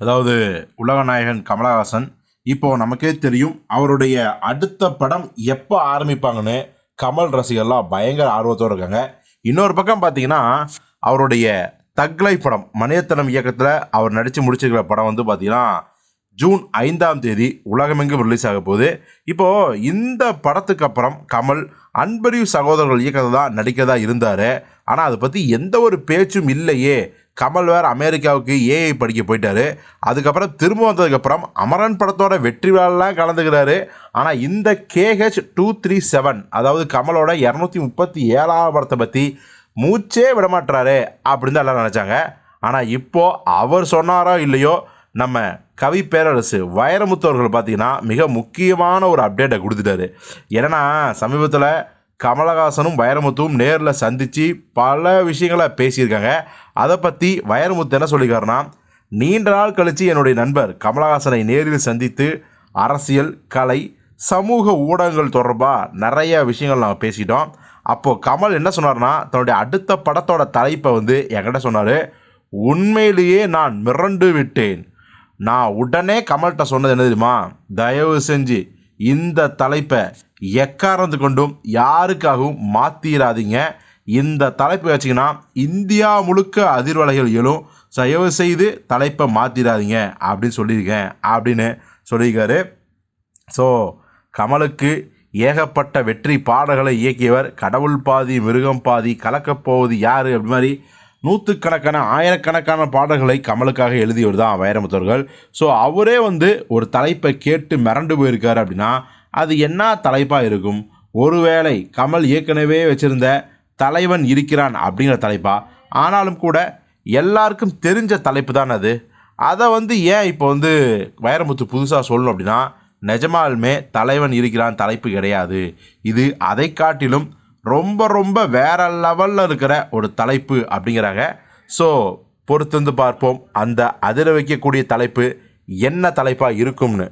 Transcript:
அதாவது உலகநாயகன் கமலஹாசன் இப்போ நமக்கே தெரியும் அவருடைய அடுத்த படம் எப்போ ஆரம்பிப்பாங்கன்னு கமல் ரசிகர்லாம் பயங்கர ஆர்வத்தோடு இருக்காங்க. இன்னொரு பக்கம் பார்த்தீங்கன்னா அவருடைய தக்லை படம் மணியத்தனம் இயக்கத்தில் அவர் நடித்து முடிச்சிருக்கிற படம் வந்து பார்த்தீங்கன்னா ஜூன் ஐந்தாம் தேதி உலகமெங்கும் ரிலீஸ் ஆக போகுது. இப்போது இந்த படத்துக்கு அப்புறம் கமல் அன்பறிவு சகோதரர்கள் இயக்கத்தில் தான் நடிக்கிறதா இருந்தார். ஆனால் அதை பற்றி எந்த ஒரு பேச்சும் இல்லையே. கமல் வேறு அமெரிக்காவுக்கு ஏஐ படிக்க போயிட்டாரு. அதுக்கப்புறம் திரும்ப வந்ததுக்கப்புறம் அமரன் படத்தோட வெற்றி விழாலாம் கலந்துக்கிறாரு. ஆனால் இந்த கேஹெச் டூ த்ரீ செவன் அதாவது கமலோட இரநூத்தி முப்பத்தி ஏழாவது படத்தை பற்றி மூச்சே விடமாட்டுறாரு அப்படின்னு தான் எல்லாம் நினச்சாங்க. ஆனால் இப்போது அவர் சொன்னாரோ இல்லையோ நம்ம கவி பேரரசு வைரமுத்து அவர்கள் பார்த்தீங்கன்னா மிக முக்கியமான ஒரு அப்டேட்டை கொடுத்துட்டாரு. ஏன்னா சமீபத்தில் கமலஹாசனும் வைரமுத்துவும் நேரில் சந்தித்து பல விஷயங்களை பேசியிருக்காங்க. அதை பற்றி வைரமுத்து என்ன சொல்லியிருக்காருன்னா நீண்ட நாள் கழித்து என்னுடைய நண்பர் கமலஹாசனை நேரில் சந்தித்து அரசியல் கலை சமூக ஊடகங்கள் தொடர்பாக நிறைய விஷயங்கள் நாங்கள் பேசிட்டோம். அப்போது கமல் என்ன சொன்னார்னா தன்னுடைய அடுத்த படத்தோட தலைப்பை வந்து என்கிட்ட சொன்னார். உண்மையிலேயே நான் மிரண்டு விட்டேன். நான் உடனே கமல்கிட்ட சொன்னது என்ன தெரியுமா? தயவு செஞ்சு இந்த தலைப்பை எக்காரந்து கொண்டும் யாருக்காகவும் மாற்றிடாதீங்க இந்த தலைப்பு வச்சிங்கன்னா இந்தியா முழுக்க அதிர்வலைகள் எழும். தயவு செய்து தலைப்பை மாற்றிடாதீங்க அப்படின்னு சொல்லியிருக்கேன். அப்படின்னு சொல்லியிருக்காரு. ஸோ கமலுக்கு ஏகப்பட்ட வெற்றி பாடல்களை இயக்கியவர் கடவுள் பாதி மிருகம் பாதி கலக்கப்போவது யார்? அப்படி மாதிரி நூற்றுக்கணக்கான ஆயிரக்கணக்கான பாடல்களை கமலுக்காக எழுதியவர் தான் வைரமுத்தவர்கள். ஸோ அவரே வந்து ஒரு தலைப்பை கேட்டு மிரண்டு போயிருக்காரு அப்படின்னா அது என்ன தலைப்பாக இருக்கும்? ஒருவேளை கமல் ஏற்கனவே வச்சிருந்த தலைவன் இருக்கிறான் அப்படிங்கிற தலைப்பா? ஆனாலும் கூட எல்லாருக்கும் தெரிஞ்ச தலைப்பு தான் அது. அதை வந்து ஏன் இப்போ வந்து வைரமுத்து புதுசாக சொல்லணும் அப்படின்னா நிஜமாலுமே தலைவன் இருக்கிறான் தலைப்பு கிடையாது. இது அதை காட்டிலும் ரொம்ப ரொம்ப வேற லெவலில் இருக்கிற ஒரு தலைப்பு அப்படிங்கிறாங்க. ஸோ பொறுத்திருந்து பார்ப்போம். அந்த அதிர வைக்கக்கூடிய தலைப்பு என்ன தலைப்பாக இருக்கும்னு.